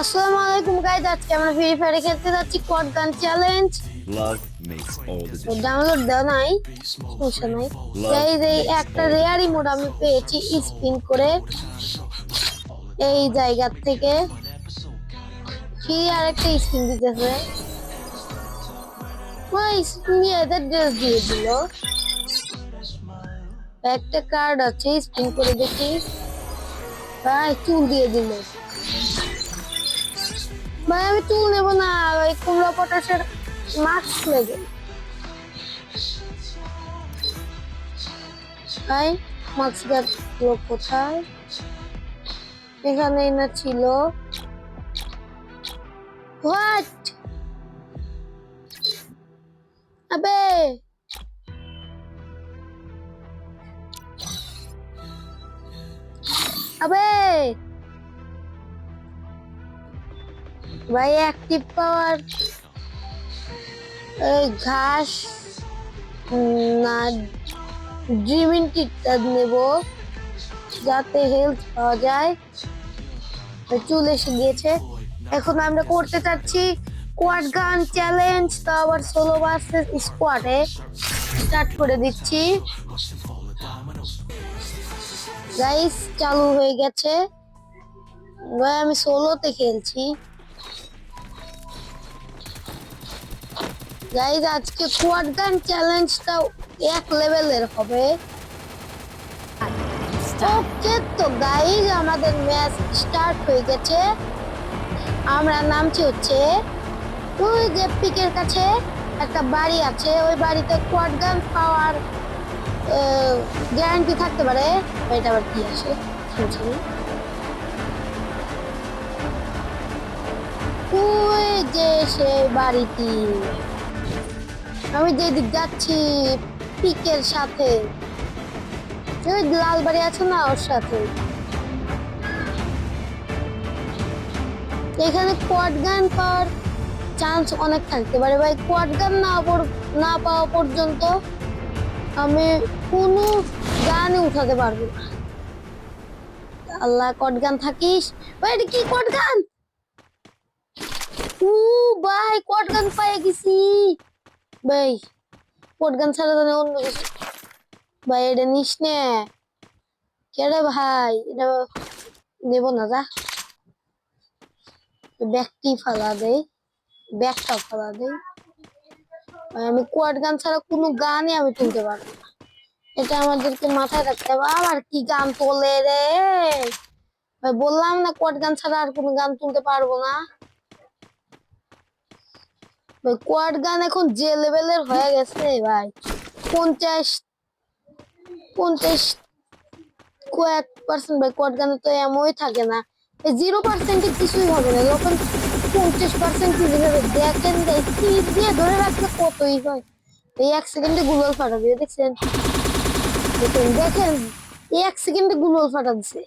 আসসালামু আলাইকুম গাইজ আজকে আমরা ফ্রি ফায়ারে খেলতে যাচ্ছি quad gun challenge makes all the difference. Download দেওয়া নাই সমস্যা নাই। এই একটা রেয়ারি মোড আমি পেয়েছি স্পিন করে। এই জায়গা থেকে ফ্রি আর একটা স্পিন দিতেছে। ওই স্পিন এদের ড্রেস দিয়ে দিল। একটা কার্ড আছে স্পিন করে দেখি। ভাই চুল দিয়ে দিল। ভাই আমি চুল নেব না ওই কুমড়া পটাশের মাস্ক লেগে ভাই মাস্ক লোক কোথায়? এখানেই না ছিল। হোয়াট? আবে! আবে! ভাই অ্যাক্টিভ পাওয়ার এই ঘাস না ড্রিমিং কিটটা নেব, যাতে হেলথ পাওয়া যায়। চুল এসে গিয়েছে। এখন আমরা করতে চাচ্ছি কোয়াড গান চ্যালেঞ্জ তো আবার সোলো ভার্সেস স্কোয়াডে স্টার্ট করে দিচ্ছি। গাইস চালু হয়ে গেছে। ভাই, আমি সোলোতে খেলছি। গাইজ আজকে কোয়াড গান চ্যালেঞ্জটা এক লেভেলের হবে। ওকে তো গাইজ আমাদের ম্যাচ স্টার্ট হয়ে গেছে। আমরা নামছি হচ্ছে, ওই যে পিকের কাছে একটা বাড়ি আছে। ওই বাড়িতে কোয়াড গান পাওয়ার গ্যারান্টি থাকতে পারে। এটা আবার কি আসে? শুনছি। ওই যে সেই বাড়িটি। আমি যেদিক যাচ্ছি, পিকের সাথে। ওই লাল বাড়ি আছে না ওর সাথে? এখানে কোয়াড গান পাওয়ার চান্স অনেক থাকতে পারে। ভাই কোয়াড গান না না পাওয়া পর্যন্ত আমি কোনো গানে উঠাতে পারব না। আল্লাহ কট গান থাকিস? ভাই, এটা কি কট গান উ ভাই কট গান পাই গেছি। ভাই, কট গান ছাড়া তো অন্য কিছু। ভাই, এটা নিস নে। কেরে ভাই? এটা নেব না, যা। ব্যাগটি ফালা দেই ব্যাগটা ফালা দেই। আমি কোয়াড গান ছাড়া কোনো গানই আমি তুলতে পারব না। এটা আমাদেরকে মাথায় রাখতে হবে। আবার কি গান তোলে রে? বললাম না কোয়াড গান ছাড়া আর কোনো গান তুলতে পারব না। কোয়াড গান এখন যে লেভেলের হয়ে গেছে ভাই। পঞ্চাশ পঞ্চাশ কয়েক পার্সেন্ট ভাই কোয়াড গানে তো এমনই থাকে না। জিরো পার্সেন্টে কিছুই হবে না। যখন পঞ্চাশ পার্সেন্ট দেখেন যে তীর দিয়ে ধরে রাখলে কতই হয়। এই এক সেকেন্ডে গুগল ফাটা দিয়ে দেখছেন? দেখেন দেখেন এক সেকেন্ডে গুগল ফাটা দিছে।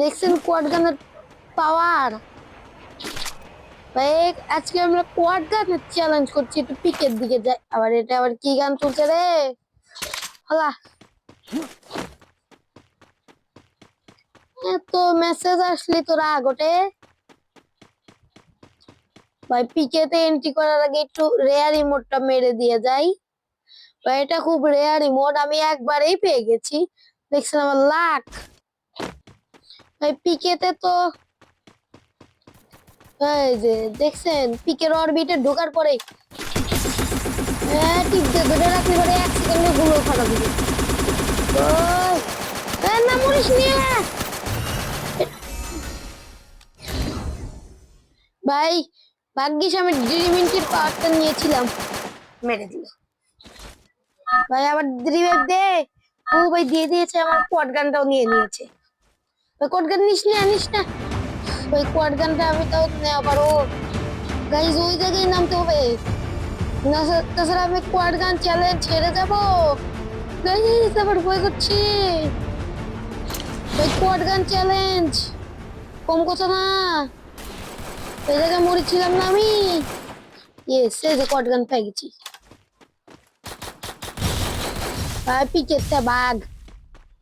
দেখছেন কোয়াড গানের পাওয়ার ভাই আজকে আমরা কোয়াড গানের চ্যালেঞ্জ করছি, একটু পিকের দিকে যাই। আবার এটা আবার কি গান চলছে রে? হলা। এত মেসেজ আসলি তোরা আগোটে। ভাই, পিকেতে এন্ট্রি করার আগে একটু রেয়ার ইমোটটা মেরে দিয়ে যাই। ভাই, এটা খুব রেয়ার ইমোট আমি একবারেই পেয়ে গেছি। দেখছেন আমার লাখ ভাই, পিকেতে তো দেখছেন? পিকের অরবিটে ঢোকার পরে হ্যাঁ টিপ নিয়ে ভাই, ভাগ্যিস আমি ড্রিমিনটির পাওয়ারটা নিয়েছিলাম। মেরে দিল। ভাই, আবার রিভাইভ দে। ও ভাই, দিয়ে দিয়েছে, আমার কোয়াড গানটাও নিয়ে নিয়েছে। কোয়াড গান নিস না নিস না। গানটা আমি তাও নেওয়া পারো গাইজ ওই জায়গায় নামতে হবে না তাছাড়া আমি কোয়াড গান চ্যালেঞ্জ ছেড়ে যাব গাইজ আবার বই করছি ভাই কোয়াড গান চ্যালেঞ্জ কম কথা না এই জায়গায় মরেছিলাম না আমি ইয়েস এই যে কোয়াড গান পেয়ে গেছি ভাই পিকেরটা বাঘ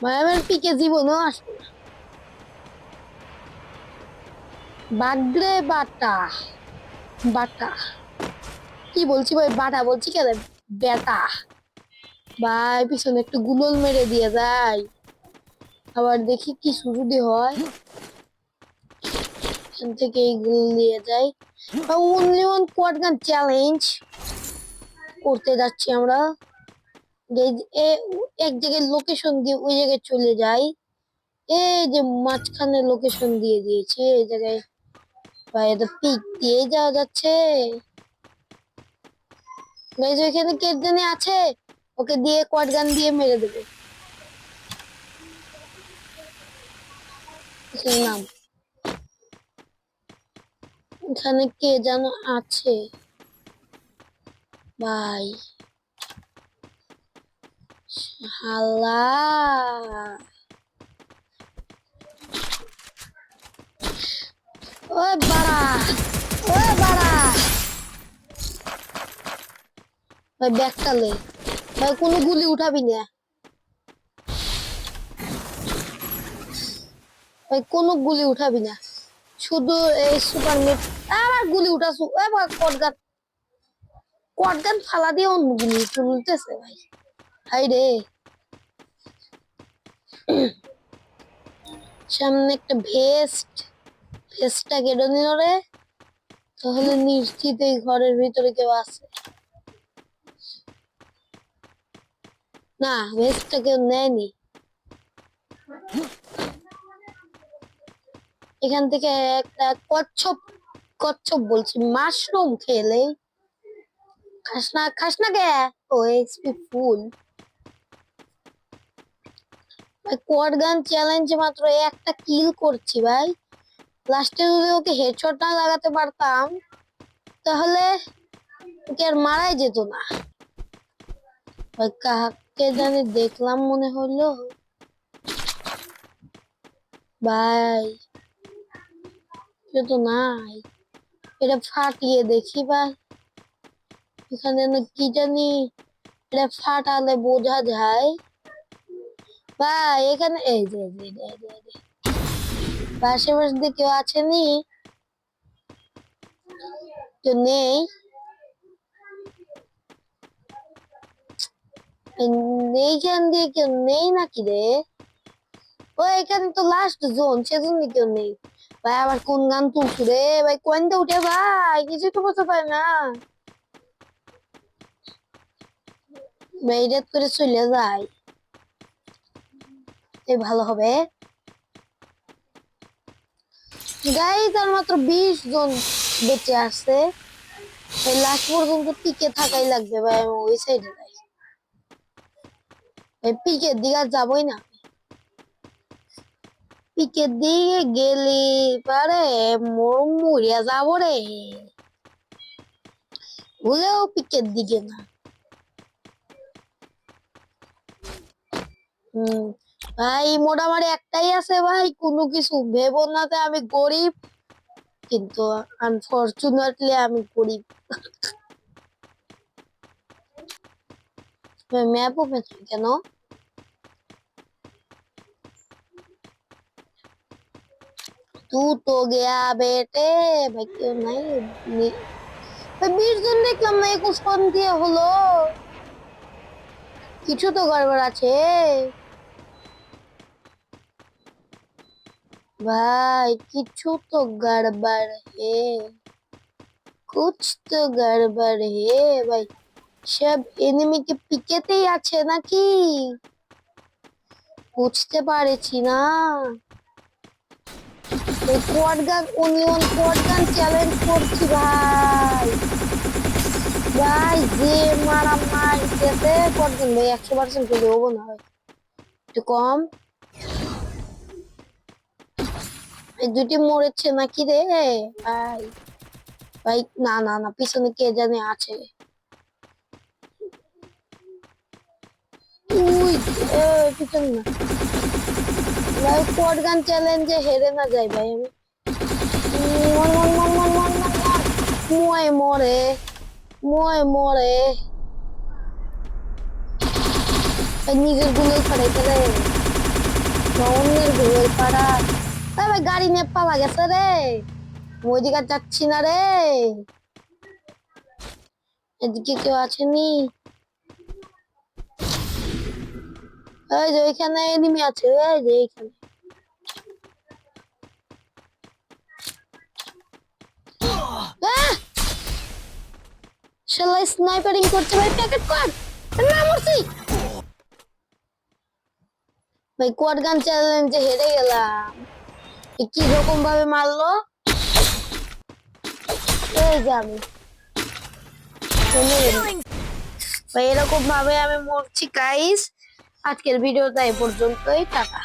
ভাই আমার পিকে জীবনও আসবে না বাগরে বাটা। বাটা। কি বলছি ভাই? বাটা বলছি কেন বেটা। ভাই, পিছনে একটু গুলল মেরে দিয়ে যায় আবার দেখি কি শুরু দিয়ে হয়। এখান থেকে এইগুলো নিয়ে যাই। Only one quad gun challenge করতে যাচ্ছি আমরা। এক জায়গায় লোকেশন দিয়ে ওই জায়গায় চলে যাই। এই যে মাঝখানে লোকেশন দিয়ে দিয়েছে, এই জায়গায় ভাই এটা পিক দিয়ে যাওয়া যাচ্ছে। গাইজ ওইখানে কে আছে? ওকে দিয়ে কোয়াড গান দিয়ে মেরে দেবে। নাম। এখানে কে যেন আছে? ভাই হাল্লা ওই বাড়া ওই বাড়া। ভাই ব্যাগটালে ভাই, কোনো গুলি উঠাবি না। ভাই, কোনো গুলি উঠাবি না। শুধু এই সুপার নেট আবার গুলি উঠাছু এবার কটগান কটগান ফালা দিয়ে অন্য গুলি তুলতেছে ভাই। হাই রে। সামনে একটা ভেস্ট। ভেস্টটা কেটে নিল রে। তাহলে নিশ্চিত এই ঘরের ভিতরে কেউ আছে? না ভেস্টটা কেউ নেয়নি। এখান থেকে একটা কচ্ছপ কচ্ছপ বলছি, মাশরুম খেলে। খাস না খাস না কে? ও এক্সপি ফুল। কোয়াড গান চ্যালেঞ্জে মাত্র একটা কিল করছি ভাই। লাস্টে যদি ওকে হেডশট না লাগাতে পারতাম, তাহলে ওকে আর মারাই যেত না। ভাই কাকে জানি দেখলাম মনে হলো ভাই তো নাই। এটা ফাটিয়ে দেখি ভাই এখানে না কি জানি এটা ফাটালে বোঝা যায়। ভাই এখানে এই যে। পাশে পাশে দিয়ে কেউ আছেনি তো নেই। এইখান দিয়ে কেউ নেই নাকি রে? ও, এখানে তো লাস্ট জোন সেজন্য কেউ নেই। ভাই, আবার কোন গান তুলছু রে? ভাই কোয়েনটা উঠে? ভাই কিছু তো বুঝতে পারে না। ভাই করে চলে যায় এই ভালো হবে। গাই তার মাত্র বিশ জন বেঁচে আছে। এই লাস্ট পর্যন্ত টিকে থাকাই লাগবে ভাই, আমি ওই সাইডে যাই এই পিকের দিকে আর না। পিকের দিকে গেলি পারে মোর মরিয়া যাব রে। ভুলেও পিকের দিকে না। হম ভাই মোটামুটি একটাই আছে ভাই কোনো কিছু ভেবো না যে আমি গরিব কিন্তু আনফরচুনেটলি আমি গরিব ম্যাপ ওপেন কেন तू तो गया बेटे ভাই কেউ নাই নি- ভাই বিশ জন দেখলাম না একুশ কোন দিয়ে হলো কিছু তো গড়বড় আছে ভাই, কিছু তো গড়বড় হে। কুছ তো গড়বড় হে ভাই। সব এনিমিকে পিকেতেই আছে নাকি? বুঝতে পারেছি না। Gun only one quad gun challenge করছি ভাই। ভাই, যে মারা মারতেছে কোয়াড গান ভাই, একশো পার্সেন্ট করে না ভাই। একটু কম। দুটি মরেছে নাকি রে? ভাই ভাই, না না না, পিছনে কে জানে আছে। হেরে না যাই ভাই আমি। মরে মুয়ে মরে নিজের গুলোই ফাড়াইতে রে। অন্যের গুলোই ফাড়া ভাই গাড়ি নিয়ে পালা গেছে রে। ওইদিকে যাচ্ছি না রে। এদিকে কেউ আসেনি এই যে ওইখানে এনিমি আছে, এই যে এইখানে। শালা স্নাইপারিং করছে, ভাই প্যাকেট কর না মরছি ভাই কোয়াড গান চ্যালেঞ্জে হেরে গেলাম। কি রকম ভাবে মারলো? এই যে আমি। এরকম ভাবে আমি মরছি গাইস আজকের ভিডিওটা এ পর্যন্তই, টাটা।